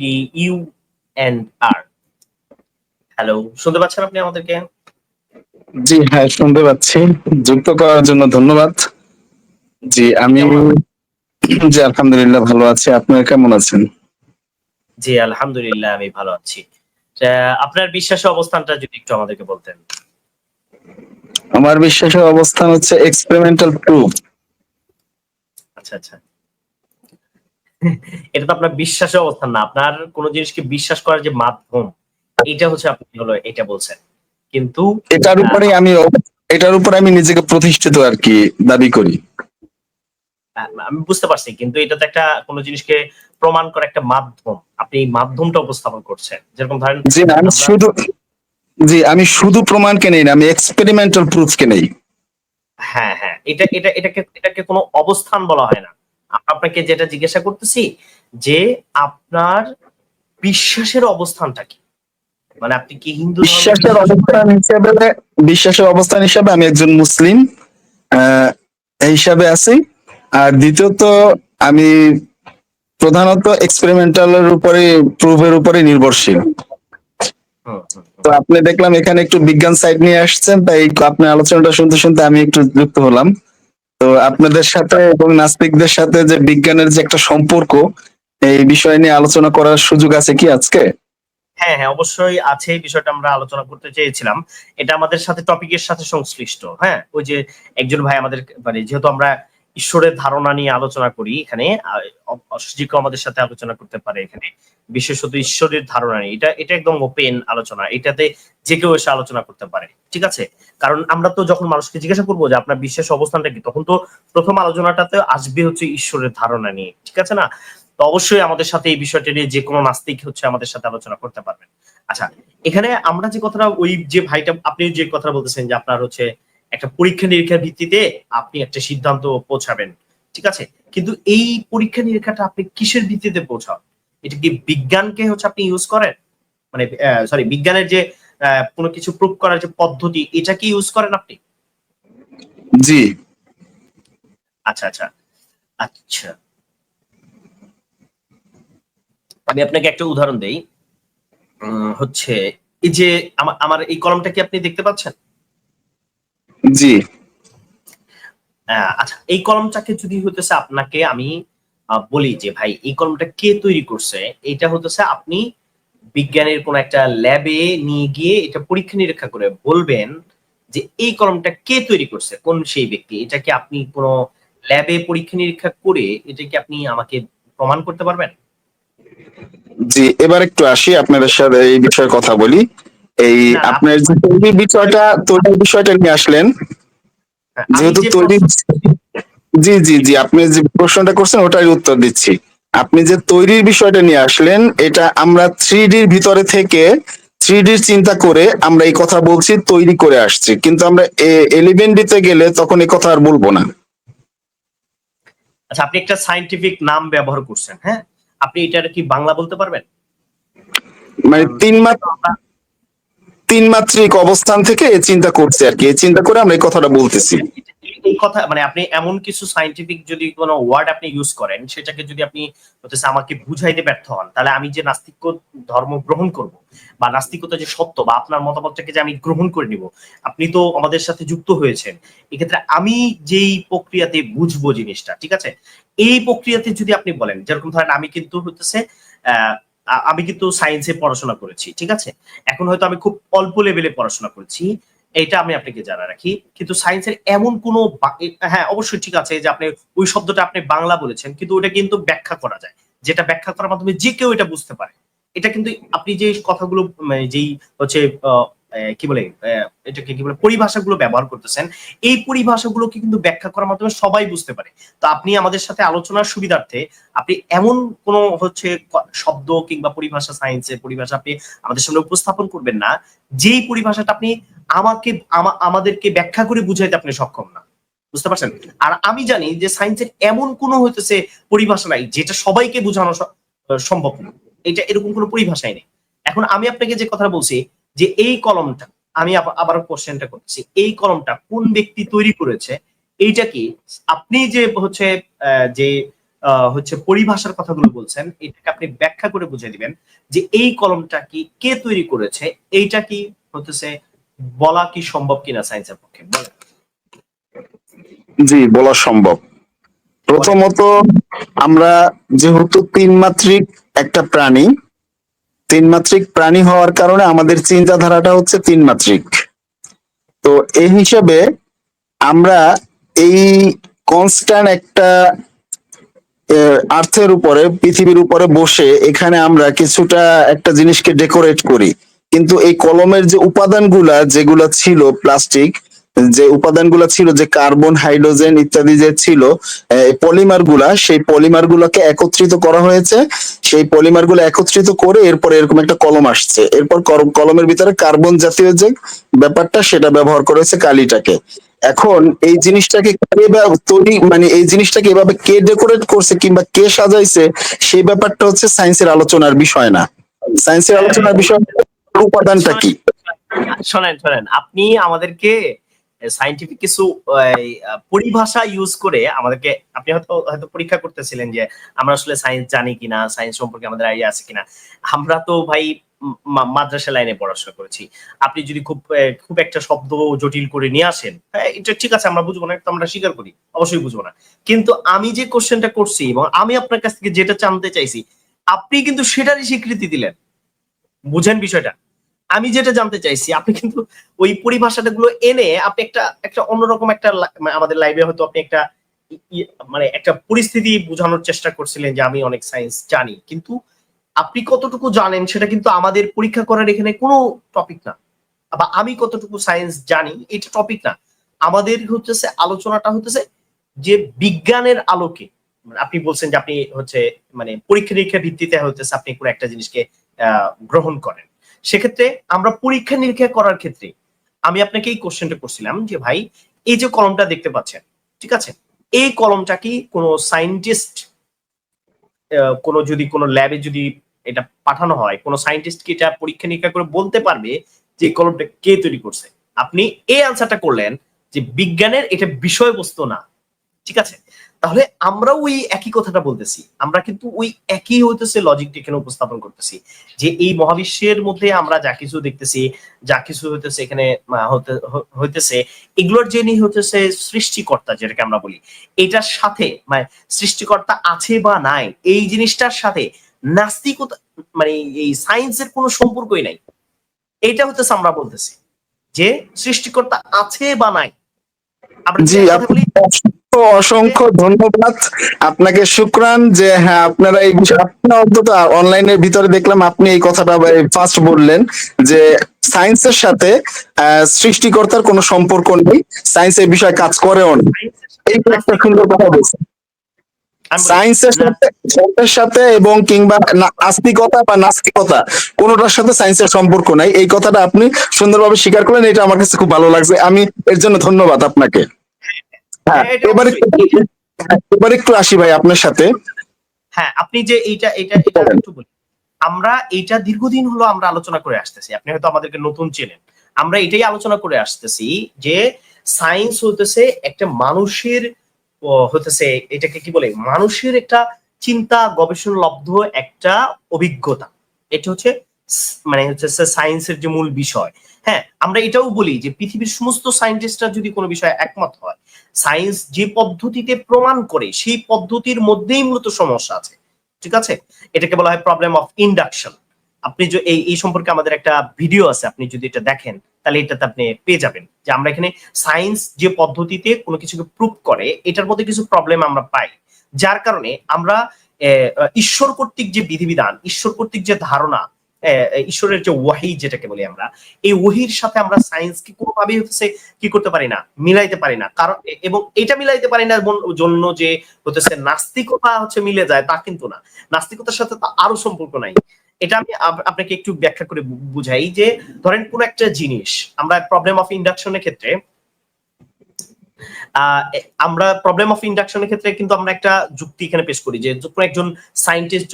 D ইউ এন্ড আর হ্যালো শুনতে পাচ্ছেন আপনি আমাদেরকে? জি হ্যাঁ শুনতে পাচ্ছি। যুক্ত করার জন্য ধন্যবাদ। জি আমি জি আলহামদুলিল্লাহ ভালো আছি। আপনারা কেমন আছেন? জি আলহামদুলিল্লাহ আমি ভালো আছি। আপনার বিশ্বাসের অবস্থানটা যদি একটু আমাদেরকে বলতেন। আমার বিশ্বাসের অবস্থান হচ্ছে এক্সপেরিমেন্টাল প্রুফ আচ্ছা আচ্ছা। এটা তো আপনার বিশ্বাসের অবস্থান না। আপনার কোন জিনিসকে বিশ্বাস করার যে মাধ্যম এটা হচ্ছে আপনি হলো এটা বলছেন। কিন্তু এটার উপরে আমি এটার উপরে আমি নিজেকে প্রতিষ্ঠিত আর কি দাবি করি। আমি বুঝতে পারছি কিন্তু এটা তো একটা কোন জিনিসকে প্রমাণ করা একটা মাধ্যম। আপনি এই মাধ্যমটা উপস্থাপন করছেন। যেরকম ধরেন জি না, আমি শুধু জি আমি শুধু প্রমাণকে নেই না আমি এক্সপেরিমেন্টাল প্রুফকে নেই। হ্যাঁ হ্যাঁ এটা এটা এটাকে এটাকে কোনো অবস্থান বলা হয় না। আপনাকে যেটা জিজ্ঞাসা করতেছি যে আপনার বিশ্বাসের অবস্থানটা কি? মানে আপনি কি হিন্দু বিশ্বাসের অবস্থান হিসেবে বিশ্বাসের অবস্থান হিসেবে আমি একজন মুসলিম হিসাবে আছি। আর দ্বিতীয়ত আমি প্রধানত এক্সপেরিমেন্টালের উপরে প্রুফের উপরে নির্ভরশীল। তো আপনি দেখলাম এখানে একটু বিজ্ঞান সাইড নিয়ে আসছেন তাই আপনার আলোচনাটা শুনতে শুনতে আমি একটু যুক্ত হলাম। তো আপনাদের সাথে এবং নাস্তিকদের সাথে যে বিজ্ঞানের যে একটা সম্পর্ক, এই বিষয় নিয়ে আলোচনা করার সুযোগ আছে কি আজকে? হ্যাঁ হ্যাঁ অবশ্যই আছে, এই বিষয়টা আমরা আলোচনা করতে চেয়েছিলাম। এটা আমাদের সাথে টপিকের সাথে সংশ্লিষ্ট হ্যাঁ? ওই যে একজন ভাই আমাদের মানে যেহেতু আমরা ঈশ্বরের ধারণা নিয়ে আলোচনা করি এখানে অসুজিকে আমাদের সাথে আলোচনা করতে পারে এখানে। বিশেষত ঈশ্বরের ধারণা নিয়ে। এটা এটা একদম ওপেন আলোচনা। এটাতে যে কেউ এসে আলোচনা করতে পারে। ঠিক আছে? কারণ আমরা তো যখন মানুষকে জিজ্ঞাসা করব যে আপনার বিশ্বাস অবস্থানটা কি, তখন তো প্রথম আলোচনাটাতে আসবে হচ্ছে ঈশ্বরের ধারণা নিয়ে। ঠিক আছে না? তো অবশ্যই আমাদের সাথে এই বিষয়টা নিয়ে যে কোনো নাস্তিক হচ্ছে আমাদের সাথে আলোচনা করতে পারবেন। আচ্ছা এখানে আমরা যে কথাটা, ওই যে ভাইটা, আপনি যে কথাটা বলতেছেন যে আপনার হচ্ছে একটা পরীক্ষা নিরীক্ষার ভিত্তিতে আপনি একটা সিদ্ধান্ত পৌঁছাবেন ঠিক আছে? কিন্তু এই পরীক্ষা নিরীক্ষাটা আপনি কিসের ভিত্তিতে পৌঁছান? এটা কি বিজ্ঞানকে হচ্ছে আপনি ইউজ করেন? মানে সরি বিজ্ঞানের যে কোনো কিছু প্রুভ করার যে পদ্ধতি এটা কি ইউজ করেন আপনি? জি। আচ্ছা আচ্ছা আচ্ছা। আমি আপনাকে একটা উদাহরণ দেই। উম, হচ্ছে এই যে আমা- আমার এই কলমটা কি আপনি দেখতে পাচ্ছেন? জি। আচ্ছা এই কলমটাকে যদি হতেছে আপনাকে আমি বলি যে ভাই এই কলমটা কে তৈরি করছে? এটা হতেছে আপনি বিজ্ঞানের কোন একটা ল্যাবে নিয়ে গিয়ে এটা পরীক্ষা নিরীক্ষা করে বলবেন যে এই কলমটা কে তৈরি করছে? কোন সেই ব্যক্তি? এটা কি আপনি কোন ল্যাবে পরীক্ষা নিরীক্ষা করে এটা কি আপনি আমাকে প্রমাণ করতে পারবেন? জি এবার একটু আসি আপনাদের সাথে এই বিষয়ে কথা বলি। এই আপনার যে তৈরির বিষয়টা তৈরির বিষয়টা নিয়ে আসলেন যেহেতু তৈরি জি জি জি আপনি যে প্রশ্নটা করছেন ওটারই উত্তর দিচ্ছি। আপনি যে তৈরির বিষয়টা নিয়ে আসলেন এটা আমরা থ্রি ডির ভিতরে থেকে থ্রি ডির চিন্তা করে আমরা এই কথা বলছি তৈরি করে আসছি। কিন্তু আমরা এলিভেন ডিতে গেলে তখন এই কথা আর বলব না। আচ্ছা আপনি একটা সাইন্টিফিক নাম ব্যবহার করছেন হ্যাঁ? আপনি এটার কি বাংলা বলতে পারবেন? মানে তিন মাত্র তিন মাত্রিক অবস্থান থেকে চিন্তা করছে আর কি। চিন্তা করে আমরা এই কথাটা বলতেছি। এই কথা মানে আপনি এমন কিছু সাইন্টিফিক যদি কোনো ওয়ার্ড আপনি ইউজ করেন, সেটাকে যদি আপনি হচ্ছে আমাকে বুঝাইতে ব্যর্থ হন, তাহলে আমি যে নাস্তিক ধর্ম গ্রহণ করব বা নাস্তিকতা যে সত্য বা আপনার মতামতটাকে যে আমি গ্রহণ করে নিব, আপনি তো আমাদের সাথে যুক্ত হয়েছেন। এক্ষেত্রে আমি যেই প্রক্রিয়াতে বুঝব জিনিসটা, ঠিক আছে? এই প্রক্রিয়াতে যদি আপনি বলেন, যেরকম ধরেন আমি কিন্তু হতেছে আহ আমি কিন্তু সায়েন্সে পড়াশোনা করেছি, ঠিক আছে? এখন হয়তো আমি খুব অল্প লেভেলে পড়াশোনা করেছি, এটা আমি আপনাকে জানা রাখি। কিন্তু সায়েন্সের এমন কোনো হ্যাঁ অবশ্যই ঠিক আছে যে আপনি ওই শব্দটা আপনি বাংলা বলেছেন, কিন্তু ওটা কিন্তু ব্যাখ্যা করা যায়। যেটা ব্যাখ্যা করার মাধ্যমে যে কেউ এটা বুঝতে পারে। এটা কিন্তু আপনি যে কথাগুলো মানে যেই হচ্ছে কি বলে এটাকে কি বলে, পরিভাষাগুলো ব্যবহার করতেছেন। এই পরিভাষাগুলোকে কিন্তু ব্যাখ্যা করার মাধ্যমে সবাই বুঝতে পারে। তো আপনি আমাদের সাথে আলোচনার সুবিধার্থে আপনি এমন কোন হচ্ছে শব্দ কিংবা পরিভাষা সায়েন্সের পরিভাষা আপনি আমাদের সামনে উপস্থাপন করবেন না। যেই পরিভাষাটা আপনি আমাকে, আমা- আমাদেরকে ব্যাখ্যা করে বুঝাইতে আপনি সক্ষম না। বুঝতে পারছেন? আর আমি জানি যে সায়েন্সের এমন কোনো হইতেছে পরিভাষা নাই যেটা সবাইকে বোঝানো সম্ভব না। এটা এরকম কোনো পরিভাষাই নেই। এখন আমি আপনাকে যে কথা বলছি যে এই কলমটা আমি আবার কোশ্চেনটা করছি। এই কলমটা কোন ব্যক্তি তৈরি করেছে? এইটা কি? আপনি যে হচ্ছে যে হচ্ছে পরিভাষার কথাগুলো বলছেন এটাকে আপনি ব্যাখ্যা করে বুঝিয়ে দিবেন যে এই কলমটা কি কে তৈরি করেছে? এইটা কি হতেছে বলা কি সম্ভব কিনা সায়েন্সের পক্ষে? জি বলা সম্ভব। প্রথমত আমরা যেহেতু তিন মাত্রিক একটা প্রাণী তিন মাত্রিক প্রাণী হওয়ার কারণে আমাদের চিন্তাধারাটা হচ্ছে তিন মাত্রিক তো এই হিসাবে আমরা এই কনস্ট্যান্ট একটা আর্থের উপরে, পৃথিবীর উপরে বসে এখানে আমরা কিছুটা একটা জিনিসকে ডেকোরেট করি। কিন্তু এই কলমের যে উপাদানগুলা, যেগুলা ছিল প্লাস্টিক যে উপাদানগুলো ছিল, যে কার্বন, হাইড্রোজেন ইত্যাদি যে ছিল পলিমারগুলা সেই পলিমার গুলোকে একত্রিত করা হয়েছে। সেই পলিমারগুলো একত্রিত করে এরপর এরকম একটা কলম আসছে। এরপর কলমের ভিতরে কার্বন জাতীয় যে ব্যাপারটা, সেটা ব্যবহার করেছে কালিটাকে। এখন এই জিনিসটাকে কে তৈরি মানে এই জিনিসটাকে এভাবে কে ডেকোরেট করছে কিংবা কে সাজাইছে সেই ব্যাপারটা হচ্ছে সায়েন্সের আলোচনার বিষয় না। সায়েন্সের আলোচনার বিষয় উপাদানটা কি? শোনেন শোনেন, আপনি আমাদেরকে সাইন্টিফিক কিছু পরিভাষা ইউজ করে আমাদেরকে, আপনি হয়তো হয়তো পরীক্ষা করতেছিলেন যে আমরা আসলে সায়েন্স জানি কিনা সায়েন্স সম্পর্কে আমাদের আইডিয়া আছে কিনা। আমরা তো ভাই মাদ্রাসা লাইনে পড়াশোনা করেছি। আপনি যদি খুব খুব একটা শব্দ জটিল করে নিয়ে আসেন হ্যাঁ এটা ঠিক আছে, আমরা বুঝব না তো আমরা স্বীকার করি, অবশ্যই বুঝব না। কিন্তু আমি যে কোশ্চেনটা করছি এবং আমি আপনার কাছ থেকে যেটা জানতে চাইছি, আপনি কিন্তু সেটারই স্বীকৃতি দিলেন। বুঝেন বিষয়টা। আমি যেটা জানতে চাইছি, আপনি কিন্তু ওই পরিভাষাটা গুলো এনে আপনি একটা একটা অন্যরকম একটা মানে আমাদের লাইভে হয়তো আপনি একটা মানে একটা পরিস্থিতি বোঝানোর চেষ্টা করছিলেন যে আমি অনেক সায়েন্স জানি। কিন্তু আপনি কতটুকু জানেন সেটা কিন্তু আমাদের পরীক্ষা করার এখানে কোনো টপিক না। বা আমি কতটুকু সায়েন্স জানি, এটা টপিক না। আমাদের হচ্ছে আলোচনাটা হচ্ছে যে বিজ্ঞানের আলোকে মানে আপনি বলছেন যে আপনি হচ্ছে মানে পরীক্ষা নিরীক্ষা ভিত্তিতে হচ্ছে আপনি কোনো একটা জিনিসকে গ্রহণ করেন। সেক্ষেত্রে আমরা পরীক্ষা নিরীক্ষা করার ক্ষেত্রে আমি আপনাকে এই কোশ্চেনটা করছিলাম যে ভাই, এই যে কলমটা দেখতে পাচ্ছেন, ঠিক আছে? এই কলমটা কি কোনো সায়েন্টিস্ট কোনো যদি কোনো ল্যাবে যদি এটা পাঠানো হয়, কোনো সায়েন্টিস্ট কি এটা পরীক্ষা নিরীক্ষা করে বলতে পারবে যে কলমটা কে তৈরি করছে? আপনি এই আনসারটা করলেন যে বিজ্ঞানের এটা বিষয়বস্তু না, ঠিক আছে? তাহলে আমরা ওই একই কথাটা বলতেছি। আমরা কিন্তু ওই একই হইতেছে লজিকটা এখানে উপস্থাপন করতেছি। যে এই মহাবিশ্বের মধ্যে আমরা যা কিছু দেখতেছি যা কিছু হইতেছে এখানে হইতেছে এগুলোর যিনি হইতেছে সৃষ্টিকর্তা যেটাকে আমরা বলি। এটার সাথে মানে সৃষ্টিকর্তা আছে বা নাই এই জিনিসটার সাথে নাস্তিকতা মানে এই সায়েন্সের কোনো সম্পর্কই নাই। এটা হতেছে আমরা বলতেছি। যে সৃষ্টিকর্তা আছে বা নাই। আমরা অসংখ্য ধন্যবাদ। আপনাকে শুক্রান যে হ্যাঁ আপনারা এই বিষয়ে আপনি অন্তত অনলাইনের ভিতরে দেখলাম আপনি এই কথাটা ফার্স্ট বললেন যে সায়েন্সের সাথে আহ, সৃষ্টিকর্তার কোনো সম্পর্ক নেই সায়েন্স এই বিষয়ে কাজ করেও না। এই একটা সুন্দর কথা বলছেন। সায়েন্সের সাথে সায়েন্সের সাথে এবং কিংবা আস্তিকতা বা নাস্তিকতা কোনোটার সাথে সায়েন্সের সম্পর্ক নাই। এই কথাটা আপনি সুন্দরভাবে স্বীকার করলেন এটা আমার কাছে খুব ভালো লাগছে। আমি এর জন্য ধন্যবাদ আপনাকে। হ্যাঁ এটা এবার। একটু এবার একটু আসি ভাই আপনার সাথে। হ্যাঁ আপনি যে এইটা এটা এটা একটু বলি আমরা এইটা দীর্ঘদিন হলো আমরা আলোচনা করে আসতেছি। আপনি হয়তো আমাদেরকে নতুন চেনেন। আমরা এটাই আলোচনা করে আসতেছি যে সায়েন্স হতেছে একটা মানুষের হতেছে এটাকে কি বলে? মানুষের একটা চিন্তা গবেষণা লব্ধ একটা অভিজ্ঞতা। এটা হচ্ছে মানে হচ্ছে সায়েন্সের যে মূল বিষয় হ্যাঁ? আমরা এটাও বলি যে পৃথিবীর সমস্ত সায়েন্টিস্টরা যদি কোনো বিষয়ে একমত হয় সায়েন্স যে পদ্ধতিতে প্রমাণ করে সেই পদ্ধতির মধ্যেই মূলত সমস্যা আছে, ঠিক আছে? এটাকে বলা হয় প্রবলেম অফ ইন্ডাকশন আপনি যে, এই এই সম্পর্কে আমাদের একটা ভিডিও আছে, আপনি যদি এটা দেখেন, তাহলে এটাতে আপনি পেয়ে যাবেন যে আমরা এখানে সায়েন্স যে পদ্ধতিতে কোনো কিছুকে প্রুভ করে, এটার মধ্যে কিছু প্রবলেম আমরা পাই। যার কারণে আমরা ঈশ্বর কর্তৃক যে বিধিবিধান, ঈশ্বর কর্তৃক যে ধারণা ঈশ্বরের যে ওয়াহি যেটাকে বলি আমরা, এই ওহির সাথে আমরা সায়েন্সকে কোনোভাবেই হচ্ছে কি করতে পারি না, মিলাইতে পারি না। কারণ এবং এটা মিলাইতে পারি না জন্য যে হচ্ছে নাস্তিকতা হচ্ছে মিলে যায় তা কিন্তু না। নাস্তিকতার সাথে তো আরও সম্পর্ক নাই। এটা আমি আপনাকে একটু ব্যাখ্যা করে বুঝাই যে, ধরেন কোন একটা জিনিস, আমরা প্রবলেম অফ ইন্ডাকশনের ক্ষেত্রে আমরা প্রবলেম অফ ইন্ডাকশনের ক্ষেত্রে কিন্তু আমরা একটা যুক্তি এখানে পেশ করি যে কোনো একজন সায়েন্টিস্ট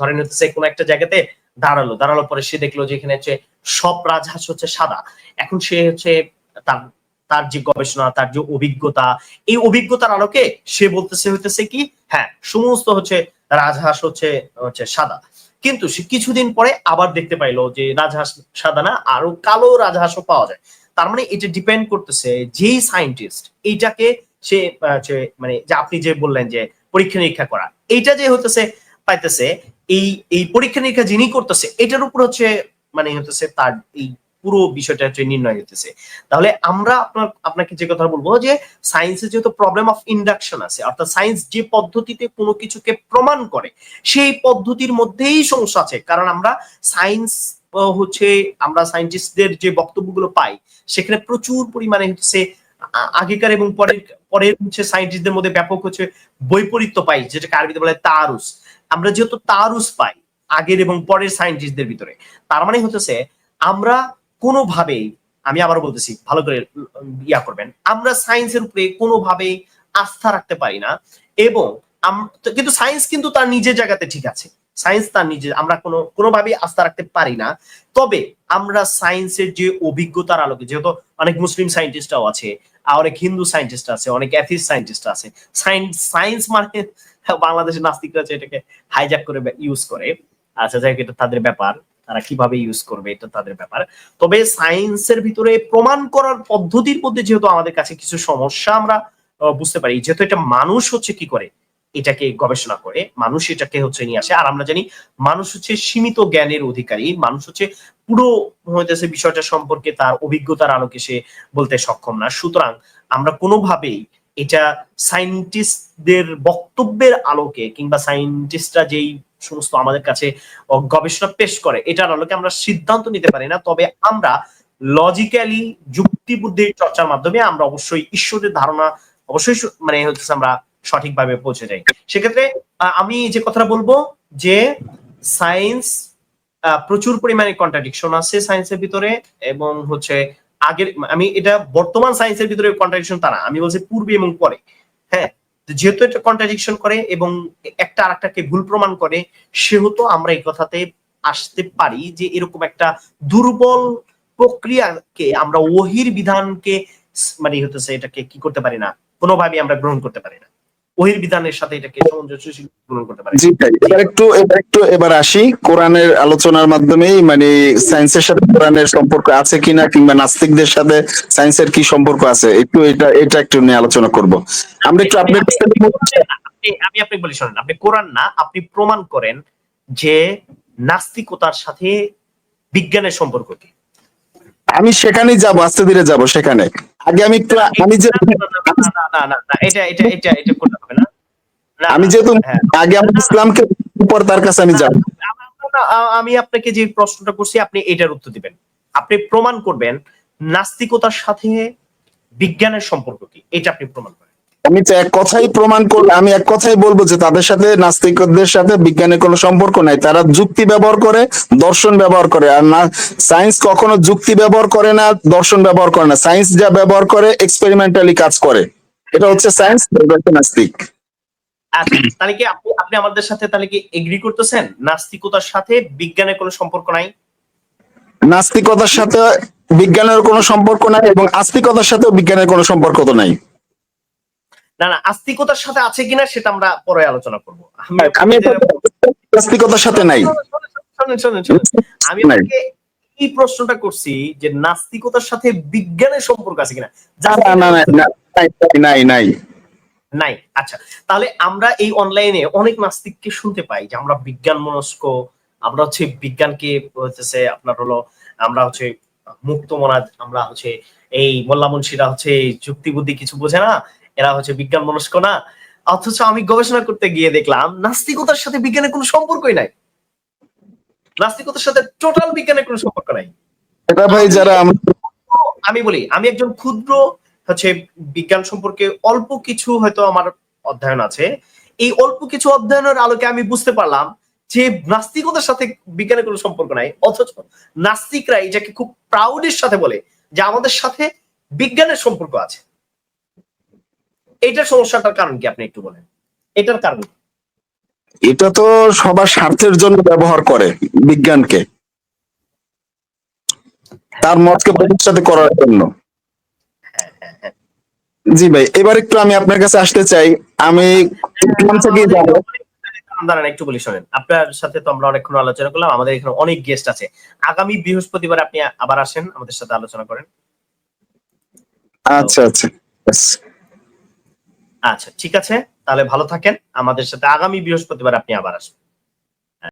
ধরেন হচ্ছে কোন একটা জায়গাতে দাঁড়াল দাঁড়াল পরে সে দেখল যে এখানে হচ্ছে সব রাজহাঁস হচ্ছে সাদা। এখন সে হচ্ছে তার তার যে গবেষণা, তার যে অভিজ্ঞতা, এই অভিজ্ঞতার আলোকে সে বলতেছে হইতেছে কি হ্যাঁ সমস্ত হচ্ছে রাজহাঁস হচ্ছে হচ্ছে সাদা। কিন্তু সে কিছুদিন পরে আবার দেখতে পাইলো যে রাজহাঁস সাদা না, আরও কালো রাজহাঁসও পাওয়া যায়। তার মানে এটা ডিপেন্ড করতেছে যেই সায়েন্টিস্ট এইটাকে সে মানে যে আপনি যে বললেন যে পরীক্ষা নিরীক্ষা করা, এইটা যে হতেছে, পাইতেছে, এই এই পরীক্ষা নিরীক্ষা যিনি করতেছে, এটার উপর হচ্ছে মানে হতেছে তার এই পুরো বিষয়টা হচ্ছে নির্ণয় হতেছে তাহলে আমরা আপনার, আপনাকে যে কথা বলব যে সায়েন্সে যেহেতু প্রবলেম অফ ইন্ডাকশন আছে, অর্থাৎ সায়েন্স যে পদ্ধতিতে কোনো কিছুকে প্রমাণ করে, সেই পদ্ধতির মধ্যেই সমস্যা আছে। কারণ আমরা সায়েন্স হচ্ছে আমরা সায়েন্টিস্টদের যে বক্তব্যগুলো পাই, সেখানে প্রচুর পরিমাণে হচ্ছে আগেকার এবং পরের পরের হচ্ছে সায়েন্টিস্টদের মধ্যে ব্যাপক হচ্ছে বৈপরীত্য পাই, যেটাকে আরবিতে বলে তারুস। আমরা যেহেতু তারুস পাই, আগের এবং পরের সায়েন্টিস্টদের ভিতরে, তার মানে হচ্ছে আমরা কোনোভাবেই, আমি আবার বলতেছি, ভালো করে ইয়া করবেন, আমরা সায়েন্সের উপরে কোনোভাবেই আস্থা রাখতে পারি না, এবং কিন্তু সায়েন্স কিন্তু তার নিজের জায়গাতে ঠিক আছে। সায়েন্স তার নিজে, আমরা কোনো, কোনোভাবেই আস্থা রাখতে পারি না। তবে আমরা সায়েন্সের যে অভিজ্ঞতার আলোকে, যেহেতু অনেক মুসলিম সায়েন্টিস্টরাও আছে অনেক হিন্দু সায়েন্টিস্ট আছে, অনেক অ্যাথিস্ট সায়েন্টিস্ট আছে সায়েন্স মানে বাংলাদেশের নাস্তিকরা এটাকে হাইজ্যাক করে ইউজ করে। আচ্ছা যাই এটা তাদের ব্যাপার। তারা কীভাবে ইউজ করবে, এটা তাদের ব্যাপার। তবে সায়েন্সের ভিতরে প্রমাণ করার পদ্ধতির মধ্যে যেহেতু আমাদের কাছে কিছু সমস্যা আমরা বুঝতে পারি, যেহেতু এটা মানুষ হচ্ছে কি করে এটাকে গবেষণা করে, মানুষ এটাকে হচ্ছে নিয়ে আসে। আর আমরা জানি মানুষ হচ্ছে সীমিত জ্ঞানের অধিকারী। মানুষ হচ্ছে পুরো হইতেছে বিষয়টা সম্পর্কে তার অভিজ্ঞতার আলোকে সে বলতে সক্ষম না। সুতরাং আমরা কোনোভাবেই এটা সায়েন্টিস্টদের বক্তব্যের আলোকে কিংবা সায়েন্টিস্টরা যেই সমস্ত আমাদের কাছে গবেষণা পেশ করে, এটার আলোকে আমরা সিদ্ধান্ত নিতে পারি না। তবে আমরা লজিক্যালি যুক্তি বুদ্ধির চর্চার মাধ্যমে আমরা অবশ্যই ঈশ্বরের ধারণা, অবশ্যই মানে হচ্ছে আমরা সঠিকভাবে পৌঁছে যাই সেক্ষেত্রে আমি যে কথাটা বলব যে সায়েন্স প্রচুর পরিমাণে কন্ট্রাডিকশন আছে সায়েন্সের ভিতরে এবং হচ্ছে আগের, আমি এটা বর্তমান সায়েন্সের ভিতরে কন্ট্রাডিকশন তা না, আমি বলছি পূর্বে এবং পরে। হ্যাঁ যেহেতু এটা কন্ট্রাডিকশন করে এবং একটা আরেকটাকে ভুল প্রমাণ করে, সেহেতু আমরা এই কথাতে আসতে পারি যে এরকম একটা দুর্বল প্রক্রিয়াকে আমরা ওহির বিধানকে মানে হতেছে এটাকে কি করতে পারি না কোনোভাবে আমরা গ্রহণ করতে পারি না। ওহির বিধানের সাথে এটাকে সামঞ্জস্যশীল গ্রহণ করতে পারি। জি ভাই এবার একটু এবার একটু এবার আসি। কোরআনের আলোচনার মাধ্যমেই মানে সায়েন্সের সাথে কোরআনের সম্পর্ক আছে কিনা কিংবা নাস্তিকদের সাথে সায়েন্সের কি সম্পর্ক আছে একটু এটা এটা একটু নিয়ে আলোচনা করব। আমরা একটু আপনি- আমি আপনি বলি শোনেন আপনি কোরআন না আপনি প্রমাণ করেন যে নাস্তিকতার সাথে বিজ্ঞানের সম্পর্ক কি। আমি সেখানেই যাব আস্তে ধীরে যাব সেখানে। আগে আমি একটু আমি যে না, না, না, না, না, না, না, এটা এটা এটা এটা করতে হবে না। না, আমি যেহেতু হ্যাঁ। আগে আমি ইসলামকে উপর তার কাছে আমি যাব। আমি আপনাকে যে প্রশ্নটা করছি আপনি এটার উত্তর দিবেন। আপনি প্রমাণ করবেন নাস্তিকতার সাথে বিজ্ঞানের সম্পর্ক কি? এটা আপনি প্রমাণ আমি তো এক কথাই প্রমাণ করলে আমি এক কথাই বলব যে তাদের সাথে নাস্তিকদের সাথে বিজ্ঞানের কোনো সম্পর্ক নাই। তারা যুক্তি ব্যবহার করে দর্শন ব্যবহার করে। আর না সায়েন্স কখনো যুক্তি ব্যবহার করে না দর্শন ব্যবহার করে না। সায়েন্স যা ব্যবহার করে এক্সপেরিমেন্টালি কাজ করে। এটা হচ্ছে সায়েন্স নাস্তিক। আচ্ছা তাহলে কি আপনি আপনি আমাদের সাথে তাহলে কি এগ্রি করতেছেন? নাস্তিকতার সাথে বিজ্ঞানের কোনো সম্পর্ক নাই? নাস্তিকতার সাথে বিজ্ঞানের কোনো সম্পর্ক নাই এবং আস্তিকতার সাথেও বিজ্ঞানের কোনো সম্পর্ক তো নাই। না না আস্তিকতার সাথে আছে কিনা সেটা আমরা পরে আলোচনা করব। আমি নাস্তিকতার সাথে নাই। শোনেন শোনেন শোনেন আমি আপনাকে এই প্রশ্নটা করছি যে নাস্তিকতার সাথে বিজ্ঞানের সম্পর্ক আছে কিনা? না না না না, নাই নাই নাই আচ্ছা। তাহলে আমরা এই অনলাইনে অনেক নাস্তিককে শুনতে পাই যে আমরা বিজ্ঞান মনস্ক আমরা হচ্ছে বিজ্ঞানকে হচ্ছে আপনার হলো আমরা হচ্ছে মুক্ত মনাজ আমরা হচ্ছে এই মোল্লা মুন্সিরা হচ্ছে যুক্তি বুদ্ধি কিছু বোঝে না এরা হচ্ছে বিজ্ঞান মনস্ক না। অথচ আমি গবেষণা করতে গিয়ে দেখলাম নাস্তিকতার সাথে বিজ্ঞানের কোনো সম্পর্কই নাই। নাস্তিকতার সাথে টোটাল বিজ্ঞানের কোনো সম্পর্ক নাই। এটা ভাই যারা আমি বলি আমি একজন ক্ষুদ্র হচ্ছে বিজ্ঞান সম্পর্কে অল্প কিছু হয়তো আমার অধ্যয়ন আছে। এই অল্প কিছু অধ্যয়নের আলোকে আমি বুঝতে পারলাম যে নাস্তিকতার সাথে বিজ্ঞানের কোনো সম্পর্ক নাই। অথচ নাস্তিকরা এটাকে খুব প্রাউডের সাথে বলে যে আমাদের সাথে বিজ্ঞানের সম্পর্ক আছে। এইটার সমস্যাটার কারণ কি? আপনি একটু বলেন। এটার কারণ এটা তো সবার স্বার্থের জন্য ব্যবহার করে বিজ্ঞানকে। তার মতকে প্রতিষ্ঠাতে করার জন্য। জি ভাই এবার একটু আমি আপনার কাছে আসতে চাই। আমি ইসলাম থেকে যাব দাঁড়ান একটু বলি শোনেন। আপনার সাথে তো আমরা অনেকক্ষণ আলোচনা করলাম। আমাদের এখানে অনেক গেস্ট আছে। আগামী বৃহস্পতিবার আপনি আবার আসেন আমাদের সাথে আলোচনা করেন। আচ্ছা আচ্ছা. আচ্ছা ঠিক আছে। তাহলে ভালো থাকেন। আমাদের সাথে আগামী বৃহস্পতিবার আপনি আবার আসবেন।